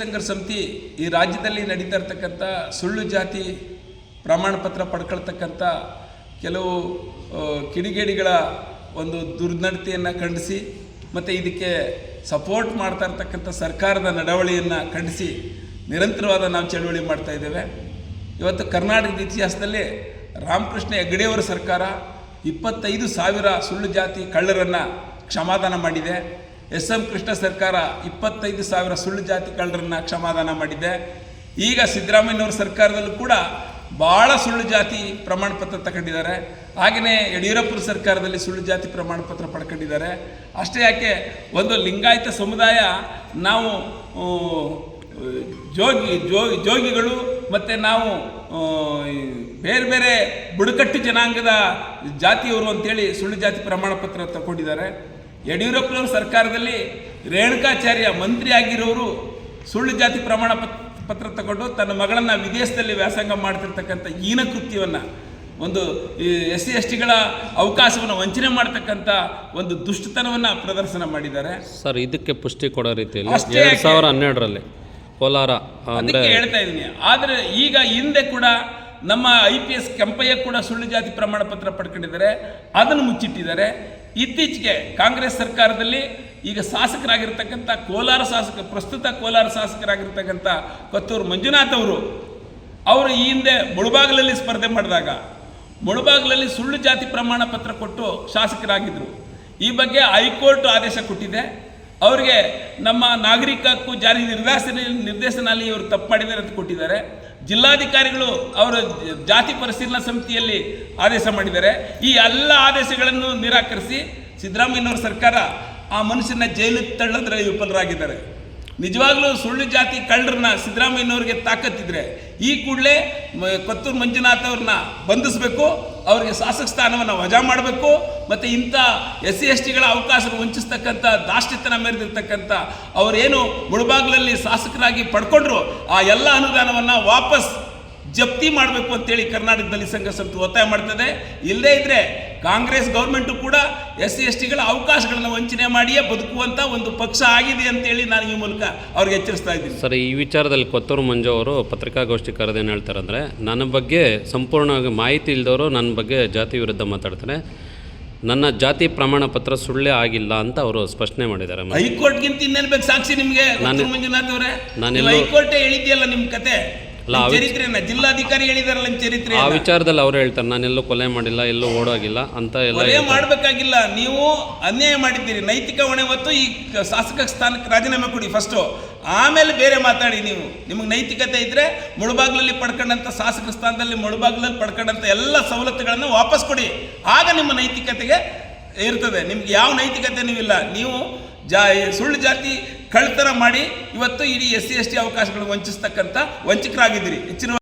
ಸಂಘರ್ಷ ಸಮಿತಿ ಈ ರಾಜ್ಯದಲ್ಲಿ ನಡೀತಾ ಇರ್ತಕ್ಕಂಥ ಸುಳ್ಳು ಜಾತಿ ಪ್ರಮಾಣ ಪತ್ರ ಪಡ್ಕೊಳ್ತಕ್ಕಂಥ ಕೆಲವು ಕಿಡಿಗೇಡಿಗಳ ಒಂದು ದುರ್ನಡತೆಯನ್ನು ಖಂಡಿಸಿ ಮತ್ತು ಇದಕ್ಕೆ ಸಪೋರ್ಟ್ ಮಾಡ್ತಾ ಇರ್ತಕ್ಕಂಥ ಸರ್ಕಾರದ ನಡವಳಿಯನ್ನು ಖಂಡಿಸಿ ನಿರಂತರವಾದ ನಾವು ಚಳುವಳಿ ಮಾಡ್ತಾ ಇದ್ದೇವೆ. ಇವತ್ತು ಕರ್ನಾಟಕದ ಇತಿಹಾಸದಲ್ಲಿ ರಾಮಕೃಷ್ಣ ಹೆಗಡೆಯವರ ಸರ್ಕಾರ ಇಪ್ಪತ್ತೈದು ಸಾವಿರ ಸುಳ್ಳು ಜಾತಿ ಕಳ್ಳರನ್ನು ಕ್ಷಮಾದಾನ ಮಾಡಿದೆ. ಎಸ್ ಎಂ ಕೃಷ್ಣ ಸರ್ಕಾರ ಇಪ್ಪತ್ತೈದು ಸಾವಿರ ಸುಳ್ಳು ಜಾತಿ ಕಳ್ಳರನ್ನ ಕ್ಷಮಾದಾನ ಮಾಡಿದೆ. ಈಗ ಸಿದ್ದರಾಮಯ್ಯನವ್ರ ಸರ್ಕಾರದಲ್ಲೂ ಕೂಡ ಭಾಳ ಸುಳ್ಳು ಜಾತಿ ಪ್ರಮಾಣ ಪತ್ರ ತಗೊಂಡಿದ್ದಾರೆ. ಹಾಗೆಯೇ ಯಡಿಯೂರಪ್ಪರ ಸರ್ಕಾರದಲ್ಲಿ ಸುಳ್ಳು ಜಾತಿ ಪ್ರಮಾಣ ಪತ್ರ ಪಡ್ಕೊಂಡಿದ್ದಾರೆ. ಅಷ್ಟೇ ಯಾಕೆ, ಒಂದು ಲಿಂಗಾಯತ ಸಮುದಾಯ ನಾವು ಜೋಗಿ ಜೋಗಿ ಜೋಗಿಗಳು ಮತ್ತು ನಾವು ಬೇರೆ ಬೇರೆ ಬುಡಕಟ್ಟು ಜನಾಂಗದ ಜಾತಿಯವರು ಅಂತೇಳಿ ಸುಳ್ಳು ಜಾತಿ ಪ್ರಮಾಣ ಪತ್ರ ತಗೊಂಡಿದ್ದಾರೆ. ಯಡಿಯೂರಪ್ಪನವ್ರ ಸರ್ಕಾರದಲ್ಲಿ ರೇಣುಕಾಚಾರ್ಯ ಮಂತ್ರಿ ಆಗಿರೋರು ಸುಳ್ಳು ಜಾತಿ ಪ್ರಮಾಣ ಪತ್- ಪತ್ರ ತಗೊಂಡು ತನ್ನ ಮಗಳನ್ನು ವಿದೇಶದಲ್ಲಿ ವ್ಯಾಸಂಗ ಮಾಡ್ತಿರ್ತಕ್ಕಂಥ ಈನ ಕೃತ್ಯವನ್ನು ಒಂದು ಎಸ್ ಸಿ ಎಸ್ ಟಿಗಳ ಅವಕಾಶವನ್ನು ವಂಚನೆ ಮಾಡ್ತಕ್ಕಂಥ ಒಂದು ದುಷ್ಟತನವನ್ನು ಪ್ರದರ್ಶನ ಮಾಡಿದ್ದಾರೆ ಸರ್ ಇದಕ್ಕೆ ಪುಷ್ಟಿ ಕೊಡೋ ರೀತಿಯಲ್ಲಿ ಎರಡು? ಸಾವಿರ ಹನ್ನೆರಡರಲ್ಲಿ ಕೋಲಾರ ಅದಕ್ಕೆ ಹೇಳ್ತಾ ಇದ್ದೀನಿ ಆದರೆ ಈಗ ಹಿಂದೆ ಕೂಡ ನಮ್ಮ ಐ ಪಿ ಎಸ್ ಕೆಂಪಯ್ಯ ಕೂಡ ಸುಳ್ಳು ಜಾತಿ ಪ್ರಮಾಣ ಪತ್ರ ಪಡ್ಕೊಂಡಿದ್ದಾರೆ. ಅದನ್ನು ಮುಚ್ಚಿಟ್ಟಿದ್ದಾರೆ. ಇತ್ತೀಚೆಗೆ ಕಾಂಗ್ರೆಸ್ ಸರ್ಕಾರದಲ್ಲಿ ಈಗ ಶಾಸಕರಾಗಿರ್ತಕ್ಕಂಥ ಕೋಲಾರ ಶಾಸಕ, ಪ್ರಸ್ತುತ ಕೋಲಾರ ಶಾಸಕರಾಗಿರ್ತಕ್ಕಂಥ ಕೊತ್ತೂರು ಮಂಜುನಾಥ್ ಅವರು ಅವರು ಈ ಹಿಂದೆ ಮುಳುಬಾಗಿಲಲ್ಲಿ ಸ್ಪರ್ಧೆ ಮಾಡಿದಾಗ, ಮುಳುಬಾಗಿಲಲ್ಲಿ ಸುಳ್ಳು ಜಾತಿ ಪ್ರಮಾಣ ಪತ್ರ ಕೊಟ್ಟು ಶಾಸಕರಾಗಿದ್ದರು ಈ ಬಗ್ಗೆ ಹೈಕೋರ್ಟ್ ಆದೇಶ ಕೊಟ್ಟಿದೆ. ಅವರಿಗೆ ನಮ್ಮ ನಾಗರಿಕ ಹಕ್ಕು ಜಾರಿ ನಿರ್ದೇಶನ ನಿರ್ದೇಶನಾಲಯ ಇವರು ತಪ್ಪು ಮಾಡಿದ್ದಾರೆ ಅಂತ ಕೊಟ್ಟಿದ್ದಾರೆ. ಜಿಲ್ಲಾಧಿಕಾರಿಗಳು ಅವರ ಜಾತಿ ಪರಿಶೀಲನಾ ಸಮಿತಿಯಲ್ಲಿ ಆದೇಶ ಮಾಡಿದ್ದಾರೆ. ಈ ಎಲ್ಲ ಆದೇಶಗಳನ್ನು ನಿರಾಕರಿಸಿ ಸಿದ್ದರಾಮಯ್ಯನವರ ಸರ್ಕಾರ ಆ ಮನುಷ್ಯನ ಜೈಲಿಗೆ ತಳ್ಳೋದ್ರಲ್ಲಿ ವಿಫಲರಾಗಿದ್ದಾರೆ. ನಿಜವಾಗ್ಲೂ ಸುಳ್ಳು ಜಾತಿ ಕಳ್ಳರನ್ನ ಸಿದ್ದರಾಮಯ್ಯನವ್ರಿಗೆ ತಾಕತ್ತಿದ್ರೆ ಈ ಕೂಡಲೇ ಕೊತ್ತೂರು ಮಂಜುನಾಥ್ ಅವ್ರನ್ನ ಬಂಧಿಸಬೇಕು, ಅವರಿಗೆ ಶಾಸಕ ಸ್ಥಾನವನ್ನು ವಜಾ ಮಾಡಬೇಕು ಮತ್ತು ಇಂಥ ಎಸ್ ಸಿ ಎಸ್ ಟಿಗಳ ಅವಕಾಶ ವಂಚಿಸ್ತಕ್ಕಂಥ ದಾಷ್ಟಿತನ ಮೆರೆದಿರ್ತಕ್ಕಂಥ ಅವರೇನು ಮುಳುಬಾಗ್ಲಲ್ಲಿ ಶಾಸಕರಾಗಿ ಪಡ್ಕೊಂಡ್ರು, ಆ ಎಲ್ಲ ಅನುದಾನವನ್ನು ವಾಪಸ್ ಜಪ್ತಿ ಮಾಡಬೇಕು ಅಂತೇಳಿ ಕರ್ನಾಟಕದಲ್ಲಿ ಸಂಘ ಸಂಸ್ಥೆ ಒತ್ತಾಯ ಮಾಡ್ತದೆ. ಇಲ್ಲದೇ ಇದ್ದರೆ ಕಾಂಗ್ರೆಸ್ ಗೌರ್ಮೆಂಟು ಕೂಡ ಎಸ್ ಸಿ ಎಸ್ ಟಿಗಳ ಅವಕಾಶಗಳನ್ನು ವಂಚನೆ ಮಾಡಿಯೇ ಬದುಕುವಂಥ ಒಂದು ಪಕ್ಷ ಆಗಿದೆ ಅಂತೇಳಿ ನಾನು ಈ ಮೂಲಕ ಅವ್ರಿಗೆ ಎಚ್ಚರಿಸ್ತಾ ಇದ್ದೀನಿ. ಸರ್, ಈ ವಿಚಾರದಲ್ಲಿ ಕೊತ್ತೂರು ಮಂಜು ಅವರು ಪತ್ರಿಕಾಗೋಷ್ಠಿ ಕರೆದೇನು ಹೇಳ್ತಾರೆ ಅಂದರೆ, ನನ್ನ ಬಗ್ಗೆ ಸಂಪೂರ್ಣವಾಗಿ ಮಾಹಿತಿ ಇಲ್ಲದವರು ನನ್ನ ಬಗ್ಗೆ ಜಾತಿ ವಿರುದ್ಧ ಮಾತಾಡ್ತಾರೆ. ನನ್ನ ಜಾತಿ ಪ್ರಮಾಣ ಪತ್ರ ಸುಳ್ಳೇ ಆಗಿಲ್ಲ ಅಂತ ಅವರು ಸ್ಪಷ್ಟನೆ ಮಾಡಿದ್ದಾರೆ ಹೈಕೋರ್ಟ್ಗಿಂತ ಇನ್ನೇನು ಬೇಕು ಸಾಕ್ಷಿ ನಿಮಗೆ? ನಾನು- ಮಂಜುನಾಥ್ ಅವರೇ? ನಾನೆಲ್ಲೋ- ನೀವು ಹೈಕೋರ್ಟೇ ಹೇಳಿದ್ಯಲ್ಲ ನಿಮ್ಮ ಕತೆ? ಅಲ್ಲ, ನಿಮ್ ವಿಚ- ಜಿಲ್ಲಾಧಿಕಾರಿ ಹೇಳಿದಾರಲ್ಲ ಚರಿತ್ರೆ ಆ ವಿಚಾರದಲ್ಲಿ ಅವರು ಹೇಳ್ತಾರೆ ನಾನೆಲ್ಲೂ ಕೊಲೆ ಮಾಡಿಲ್ಲ ಎಲ್ಲೂ ಓಡೋಗಿಲ್ಲ ಅಂತ ಎಲ್ಲ ಕೊಲೆ ಹೇಳ್ತಾರೆ. ಮಾಡಬೇಕಾಗಿಲ್ಲ ನೀವು ಅನ್ಯಾಯ ಮಾಡಿದ್ದೀರಿ. ನೈತಿಕ ಹೊಣೆ ಹೊತ್ತು ಈ ಕ- ಶಾಸಕ ಸ್ಥಾನಕ್ಕೆ ರಾಜೀನಾಮೆ ಕೊಡಿ ಫಸ್ಟು ಆಮೇಲೆ ಬೇರೆ ಮಾತಾಡಿ ನೀವು. ನಿಮಗೆ ನೈತಿಕತೆ ಇದ್ದರೆ ಮುಳುಬಾಗ್ಲಲ್ಲಿ ಪಡ್ಕೊಂಡಂಥ ಶಾಸಕ ಸ್ಥಾನದಲ್ಲಿ ಮುಳುಬಾಗ್ಲಲ್ಲಿ ಪಡ್ಕೊಂಡಂಥ ಎಲ್ಲ ಸವಲತ್ತುಗಳನ್ನು ವಾಪಸ್ ಕೊಡಿ. ಆಗ ನಿಮ್ಮ ನೈತಿಕತೆಗೆ ಇರ್ತದೆ. ನಿಮ್ಗೆ ಯಾವ ನೈತಿಕತೆ ನೀವಿಲ್ಲ. ನೀವು ಜಾ ಸುಳ್ಳು ಜಾತಿ ಕಳ್ತನ ಮಾಡಿ ಇವತ್ತು ಇಡೀ ಎಸ್ ಸಿ, ಎಸ್ ಟಿ ಅವಕಾಶಗಳನ್ನು ವಂಚಿಸ್ತಕ್ಕಂಥ ವಂಚಕರಾಗಿದ್ದೀರಿ. ಹೆಚ್ಚಿನ